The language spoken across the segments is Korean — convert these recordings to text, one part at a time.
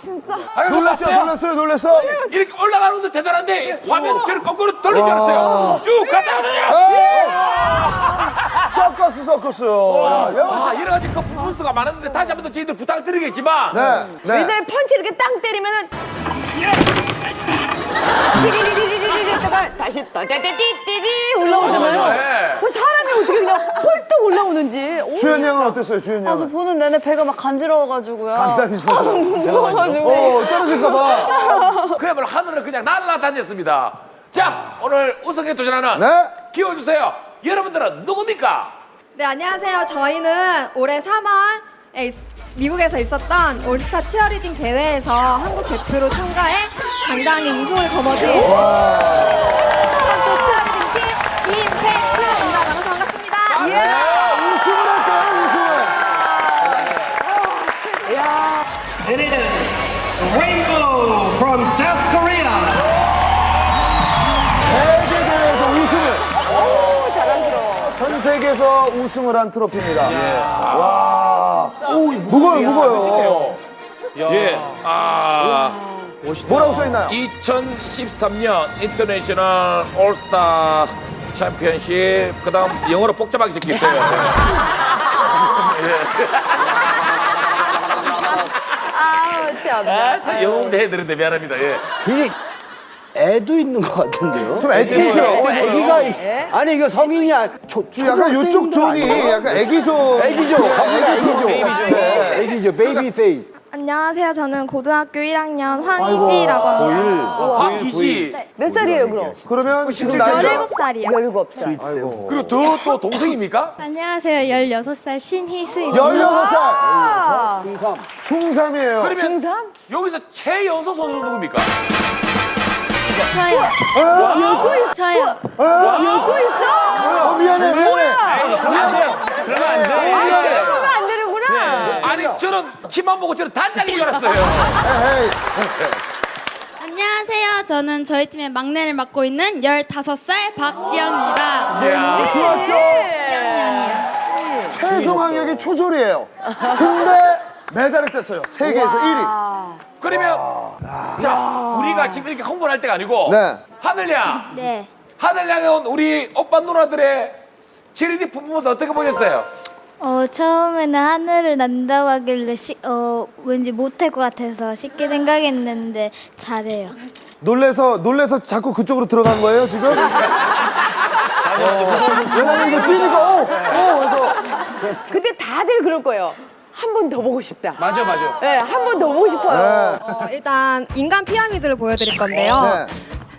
진짜. 아유, 놀랐어요, 놀랐어요? 놀랐어요, 놀랐어. 이렇게 올라가는 것도 대단한데 화면 저를 거꾸로 돌린 줄 알았어요. 쭉 갔다가요. 에이! 서커스, 서커스. 야, 야. 아, 여러 가지 그 부분수가 많았는데 다시 한 번 더 저희들 부탁을 드리겠지만 네, 네. 얘들 펀치 이렇게 땅 때리면은 띠리리리리리리 했다가 다시 떠떼떼띠띠리 올라오잖아요. 맞아요, 예. 그 사람이 어떻게 그냥 펄떡 올라오는지. 오, 주현 양은 어땠어요, 주현 아, 저 양은? 보는 내내 배가 막 간지러워가지고요. 간땀이 있어서. 무서워가지고. 어, 떨어질까봐. 그야말로 하늘을 그냥 날아다녔습니다. 자, 오늘 우승에 도전하는 네. 키워주세요. 여러분들은 누굽니까? 네, 안녕하세요. 저희는 올해 3월에 있- 미국에서 있었던 올스타 치어리딩 대회에서 한국 대표로 참가해 당당히 우승을 거머쥔 세계에서 우승을 한 트로피입니다. 와. 무거워요, 무거워요. 예. 아, 뭐라고 써있나요? 2013년 인터내셔널 올스타 챔피언십 그다음 영어로 복잡하게 적혀 있어요. 아우, 참. 아, 참 영어 문제 해드렸는데 미안합니다. 예. 애도 있는 것 같은데요? 좀 애기죠. 어, 애기가 아니 이거 성인이 아니 초, 좀 약간 요쪽 종이 약간 애기죠. 애기죠. 갑니다. 애기죠. 네. 애기죠. 베이비 페이스. 안녕하세요. 저는 고등학교 1학년 황희지라고 합니다. 황희지 몇 살이에요, 그럼? 그러면 지금 나이가 17살이요. 17살. 그리고 더 또 동생입니까? 안녕하세요. 16살 신희수입니다. 16살. 중3이에요. 그러면 중3? 여기서 최연소 선수 누굽니까? 저요. 저요. 또 있어? 어, 미안해, 미안해. 그러면 안 되는구나. 아니 저는 키만 보고 저는 단장인 줄 알았어요. 안녕하세요. 저는 저희 팀의 막내를 맡고 있는 15살 박지영입니다. 야, 중학교 2학년이요. 최종 학력이 초졸이에요. 근데 메달을 땄어요. 세계에서 1위. 그러면 자 우리가 지금 이렇게 홍보를 할 때가 아니고 네. 네. 하늘양 하늘양에 온 우리 오빠 누나들의 지리디 퍼포먼스 어떻게 보셨어요? 어, 처음에는 하늘을 난다고 하길래 시, 어, 왠지 못할 것 같아서 쉽게 생각했는데 잘해요. 놀래서 놀래서 자꾸 그쪽으로 들어간 거예요 지금? 어, 왜냐면 이거 뛰니까 어, 어, 그래서 근데 다들 그럴 거예요. 한 번 더 보고 싶다. 맞아 맞아. 네, 한 번 더 보고 싶어요. 네. 어, 일단 인간 피라미드를 보여드릴 건데요. 네.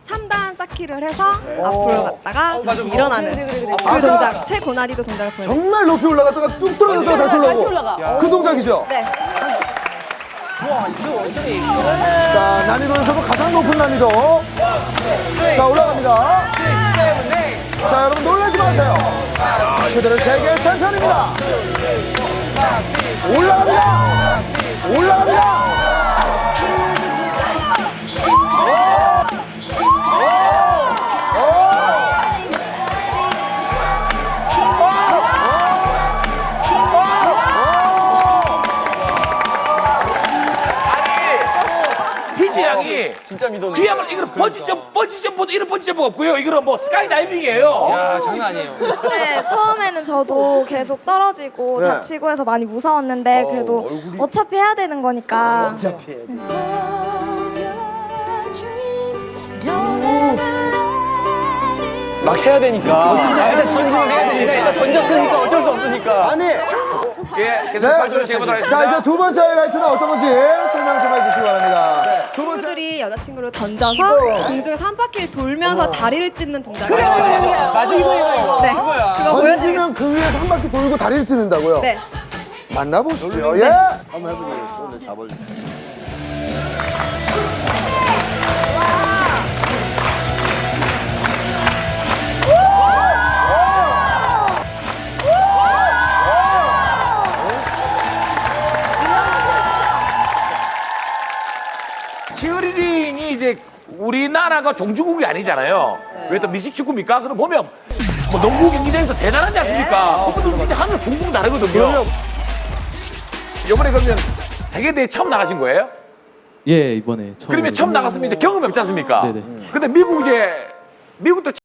3단 쌓기를 해서 앞으로 갔다가 다시 일어나는 그래, 그래, 그래. 그 아까 동작, 최고난이도 동작을 보여드릴게요. 정말 높이 올라갔다가 뚝 떨어졌다가 다시 올라오고 다시 올라가. 그 동작이죠? 네. 자 난이도에서도 가장 높은 난이도 자 올라갑니다 자 여러분 놀라지 마세요 그들은 세계 챔피언입니다 올라갑니다! 올라갑니다! 희지 양이 진짜 믿었네. 그야말로 이거는 번지점 번지점보다 이런 번지점보가 없고요. 이거는 뭐 스카이다이빙이에요. 네, 처음에는 저도 계속 떨어지고 네. 다치고 해서 많이 무서웠는데 그래도 어차피 해야 되는 거니까 막 해야 되니까. 일단 던지면 해야 되니까. 일단 던졌으니까 어쩔 수 없으니까. 아니. 예, 계속 네. 발표를 해보도록 하겠습니다. 자 이제 두 번째 하이라이트는 어떤 건지 설명 좀 해주시기 바랍니다 친구들이 여자친구를 던져서 공중에서 한 바퀴를 돌면서 다리를 찢는 동작을 그래, 그래, 그래. 맞아 이거 이거. 네, 그거 보여드릴게요. 던지면 그 위에서 한 바퀴 돌고 다리를 찢는다고요? 네. 만나보시죠 예 한번 해보세요. 손을 잡아주세요. 치어리딩이 이제 우리나라가 종주국이 아니잖아요. 왜 또 미식축구입니까? 그럼 보면 뭐 농구 경기장에서 대단하지 않습니까? 그분들 진짜 하늘 붕붕 나르거든요. 이번에 그러면 세계대회 처음 나가신 거예요? 예, 이번에 처음. 그러면 처음 나갔으면 이제 경험이 없지 않습니까? 네네. 근데 미국 이제 미국도